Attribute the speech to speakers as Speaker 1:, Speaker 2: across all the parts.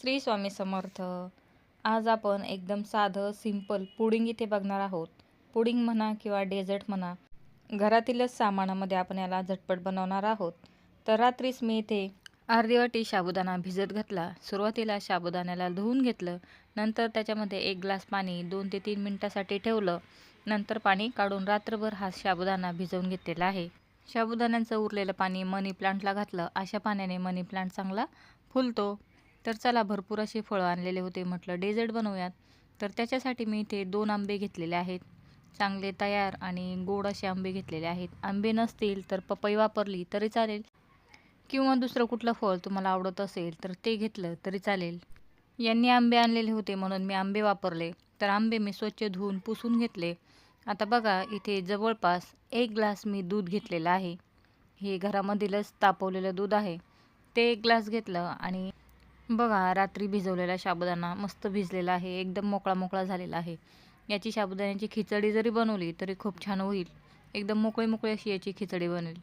Speaker 1: श्री स्वामी समर्थ. आज आपण एकदम साधं सिंपल पुडिंग इथे बघणार आहोत. पुडिंग म्हणा किंवा डेझर्ट म्हणा घरातीलच सामानामध्ये आपण याला झटपट बनवणार आहोत. तर रात्रीच मी इथे अर्धी वाटी साबुदाणा भिजत घातला. सुरुवातीला साबुदाण्याला धुवून घेतलं. नंतर त्याच्यामध्ये एक ग्लास पाणी दोन ते तीन मिनटासाठी ठेवलं. नंतर पाणी काढून रात्रभर हा साबुदाणा भिजवून घेतलेला आहे. साबुदाण्याचं उरलेलं पाणी मनी प्लांटला घातलं. अशा पाण्याने मनी प्लांट चांगला फुलतो. तर चला भरपूर असे फळं आणलेले होते. म्हटलं डेझर्ट बनवूयात. तर त्याच्यासाठी मी इथे दोन आंबे घेतलेले आहेत. चांगले तयार आणि गोड असे आंबे घेतलेले आहेत. आंबे नसतील तर पपई वापरली तरी चालेल. किंवा दुसरं कुठलं फळ तुम्हाला आवडत असेल तर ते घेतलं तरी चालेल. यांनी आंबे आणलेले होते म्हणून मी आंबे वापरले. तर आंबे मी स्वच्छ धुवून पुसून घेतले. आता बघा इथे जवळपास एक ग्लास मी दूध घेतलेलं आहे. हे घरामधीलच तापवलेलं दूध आहे. ते एक ग्लास घेतलं आणि बघा रात्री भिजवलेला साबुदाणा मस्त भिजलेला आहे एकदम मोकळा मोकळा झालेला आहे. याची साबुदाण्याची खिचडी जरी बनवली तरी खूप छान होईल. एकदम मोकळी मोकळी अशी याची खिचडी बनेल.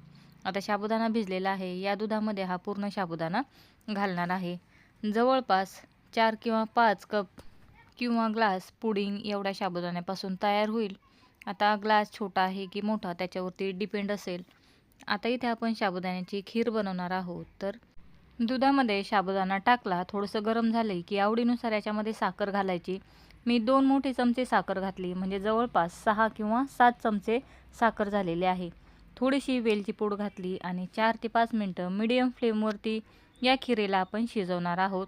Speaker 1: आता साबुदाणा भिजलेला आहे. या दुधामध्ये हा पूर्ण साबुदाणा घालणार आहे. जवळपास चार किंवा पाच कप किंवा ग्लास पुडिंग एवढ्या साबुदाण्यापासून तयार होईल. आता ग्लास छोटा आहे की मोठा त्याच्यावरती डिपेंड असेल. आता इथे आपण साबुदाण्याची खीर बनवणार आहोत तर दुधामध्ये साबुदाणा टाकला थोडंसं गरम झाले की आवडीनुसार याच्यामध्ये साखर घालायची. मी दोन मोठे चमचे साखर घातली म्हणजे जवळपास सहा किंवा सात चमचे साखर झालेले आहे. थोडीशी वेलची पूड घातली आणि चार ते पाच मिनटं मिडियम फ्लेमवरती या खिरेला आपण शिजवणार आहोत.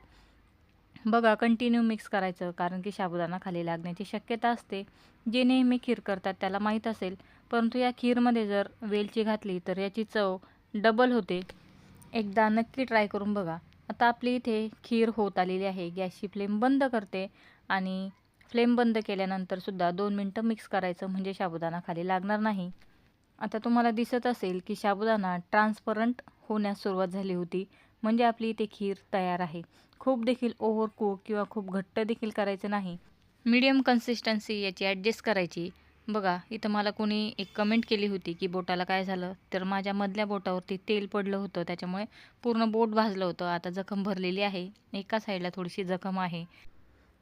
Speaker 1: बघा कंटिन्यू मिक्स करायचं कारण की साबुदाणा खाली लागण्याची शक्यता असते. जे नेहमी खीर करतात त्याला माहीत असेल परंतु या खीरमध्ये जर वेलची घातली तर याची चव डबल होते. एकदा नक्की ट्राय करून बघा. आता आपली इथे खीर होत आलेली आहे. गॅसची फ्लेम बंद करते आणि फ्लेम बंद केल्यानंतरसुद्धा दोन मिनटं मिक्स करायचं म्हणजे साबुदाणा खाली लागणार नाही. आता तुम्हाला दिसत असेल की साबुदाणा ट्रान्सपरंट होण्यास सुरुवात झाली होती. म्हणजे आपली इथे खीर तयार आहे. खूप देखील ओव्हर कुक किंवा खूप घट्ट देखील करायचं नाही. मीडियम कन्सिस्टन्सी याची ॲडजस्ट करायची. बघा इथं मला कोणी एक कमेंट केली होती की बोटाला काय झालं? तर माझ्या मधल्या बोटावरती तेल पडलं होतं. त्याच्यामुळे पूर्ण बोट भाजलं होतं. आता जखम भरलेली आहे. एका साईडला थोडीशी जखम आहे.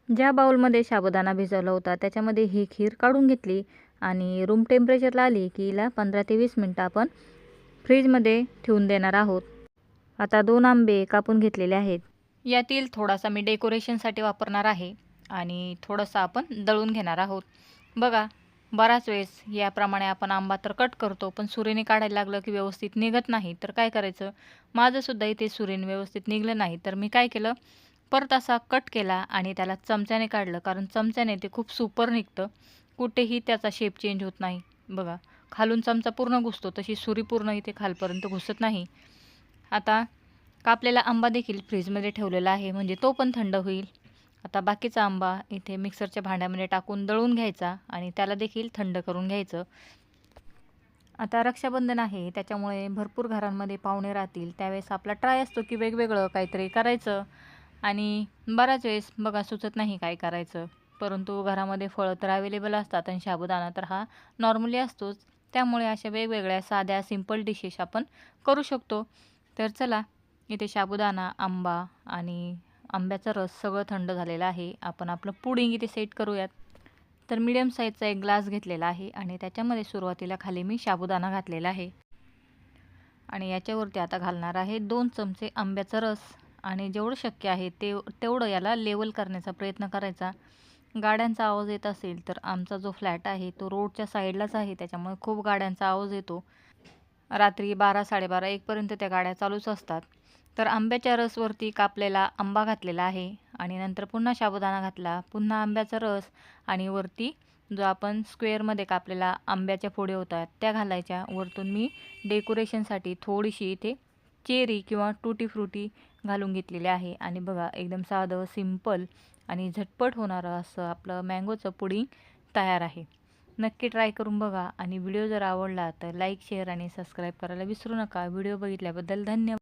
Speaker 1: ज्या बाऊलमध्ये साबुदाणा भिजवला होता त्याच्यामध्ये ही खीर काढून घेतली आणि रूम टेम्परेचरला आली की हिला पंधरा ते वीस मिनटं आपण फ्रीजमध्ये ठेवून देणार आहोत. आता दोन आंबे कापून घेतलेले आहेत. यातील थोडासा मी डेकोरेशनसाठी वापरणार आहे आणि थोडंसं आपण दळून घेणार आहोत. बघा बराच वेळेस याप्रमाणे आपण आंबा तर कट करतो पण सुरीने काढायला लागलं की व्यवस्थित निघत नाही तर काय करायचं? माझंसुद्धा इथे सुरीने व्यवस्थित निघलं नाही तर मी काय केलं? परत असा कट केला आणि त्याला चमच्याने काढलं कारण चमच्याने ते खूप सुपर निघतं. कुठेही त्याचा शेप चेंज होत नाही. बघा खालून चमचा पूर्ण घुसतो तशी सुरी पूर्ण इथे खालपर्यंत घुसत नाही. आता कापलेला आंबा देखील फ्रीजमध्ये ठेवलेला आहे म्हणजे तो पण थंड होईल. आता बाकीचा आंबा इथे मिक्सरच्या भांड्यामध्ये टाकून दळून घ्यायचा आणि त्याला देखील थंड करून घ्यायचं. आता रक्षाबंधन आहे त्याच्यामुळे भरपूर घरांमध्ये पाहुणे राहतील. त्यावेळेस आपला ट्राय असतो की वेगवेगळं काहीतरी करायचं. आणि बऱ्याच वेळेस बघा सुचत नाही काय करायचं. परंतु घरामध्ये फळं तर अवेलेबल असतात आणि साबुदाणा तर हा नॉर्मली असतोच. त्यामुळे अशा वेगवेगळ्या साध्या सिंपल डिशेस आपण करू शकतो. तर चला इथे साबुदाणा आंबा आणि आंब्याचा रस सगळं थंड झालेला आहे. आपण आपलं पुडिंग इथे सेट करूयात. तर मीडियम साईजचा एक ग्लास घेतलेला आहे आणि त्याच्यामध्ये सुरुवातीला खाली मी साबुदाणा घातलेला आहे. आणि याच्यावरती आता घालणार आहे दोन चमचे आंब्याचा रस. आणि जेवढं शक्य आहे ते तेवढं याला लेवल करण्याचा प्रयत्न करायचा. गाड्यांचा आवाज येत असेल तर आमचा जो फ्लॅट आहे तो रोडच्या साईडलाच आहे. त्याच्यामुळे खूप गाड्यांचा आवाज येतो. रात्री बारा साडेबारा एकपर्यंत त्या गाड्या चालूच असतात. तर आंब्याच्या रसवरती कापलेला आंबा घातलेला आहे आणि नंतर पुन्हा साबुदाणा घातला. पुन्हा आंब्याचा रस आणि वरती जो आपण स्क्वेअरमध्ये कापलेला आंब्याच्या फोड्या होतात त्या घालायच्या. वरतून मी डेकोरेशनसाठी थोडीशी इथे चेरी किंवा टूटी फ्रुटी घालून घेतलेली आहे. आणि बघा एकदम साधं सिंपल आणि झटपट होणारं असं आपलं मँगोचं पुडिंग तयार आहे. नक्की ट्राय करून बघा आणि व्हिडिओ जर आवडला तर लाईक शेअर आणि सबस्क्राईब करायला विसरू नका. व्हिडिओ बघितल्याबद्दल धन्यवाद.